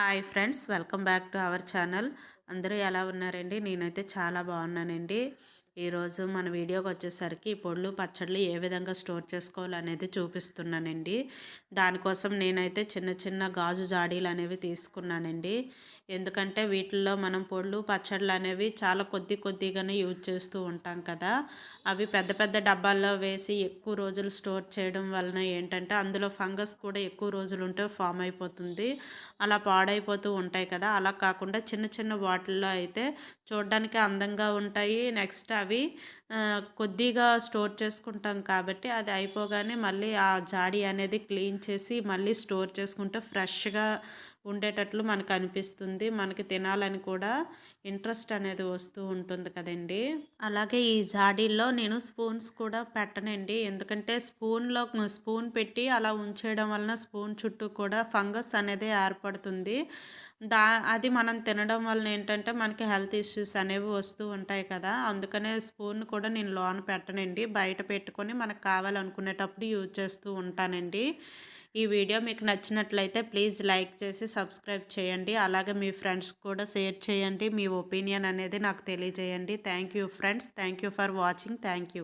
Hi friends welcome back to our channel. అందరూ ఎలా ఉన్నారండి? నేనైతే చాలా బాగున్నానండి. ఈరోజు మన వీడియోకి వచ్చేసరికి పొళ్ళు పొడులు పచ్చళ్ళు ఏ విధంగా స్టోర్ చేసుకోవాలనేది చూపిస్తున్నానండి. దానికోసం నేనైతే చిన్న చిన్న గాజు జాడీలు అనేవి తీసుకున్నానండి. ఎందుకంటే వీటిల్లో మనం పొడులు పచ్చళ్ళు అనేవి చాలా కొద్ది కొద్దిగానే యూజ్ చేస్తూ ఉంటాం కదా. అవి పెద్ద పెద్ద డబ్బాల్లో వేసి ఎక్కువ రోజులు స్టోర్ చేయడం వలన ఏంటంటే అందులో ఫంగస్ కూడా ఎక్కువ రోజులు ఉంటే ఫామ్ అయిపోతుంది. అలా పాడైపోతూ ఉంటాయి కదా. అలా కాకుండా చిన్న చిన్న బాటిల్లో అయితే చూడడానికి అందంగా ఉంటాయి. నెక్స్ట్ అవి కొద్దిగా స్టోర్ చేసుకుంటాం కాబట్టి అది అయిపోగానే మళ్ళీ ఆ జాడీ అనేది క్లీన్ చేసి మళ్ళీ స్టోర్ చేసుకుంటే ఫ్రెష్గా ఉండేటట్లు మనకు అనిపిస్తుంది. మనకి తినాలని కూడా ఇంట్రెస్ట్ అనేది వస్తూ ఉంటుంది కదండి. అలాగే ఈ జాడీల్లో నేను స్పూన్స్ కూడా పెట్టనండి. ఎందుకంటే స్పూన్లో స్పూన్ పెట్టి అలా ఉంచేయడం వలన స్పూన్ చుట్టూ కూడా ఫంగస్ అనేది ఏర్పడుతుంది. దా అది మనం తినడం వలన ఏంటంటే మనకి హెల్త్ ఇష్యూస్ అనేవి వస్తూ ఉంటాయి కదా. అందుకనే స్పూన్ కూడా నేను లోన పెట్టనండి. బయట పెట్టుకొని మనకు కావాలనుకునేటప్పుడు యూజ్ చేస్తూ ఉంటానండి. ఈ వీడియో మీకు నచ్చినట్లయితే ప్లీజ్ లైక్ చేసి సబ్స్క్రైబ్ చేయండి. అలాగే మీ ఫ్రెండ్స్ కూడా షేర్ చేయండి. మీ ఒపీనియన్ అనేది నాకు తెలియజేయండి. Thank you friends. Thank you for watching. Thank you.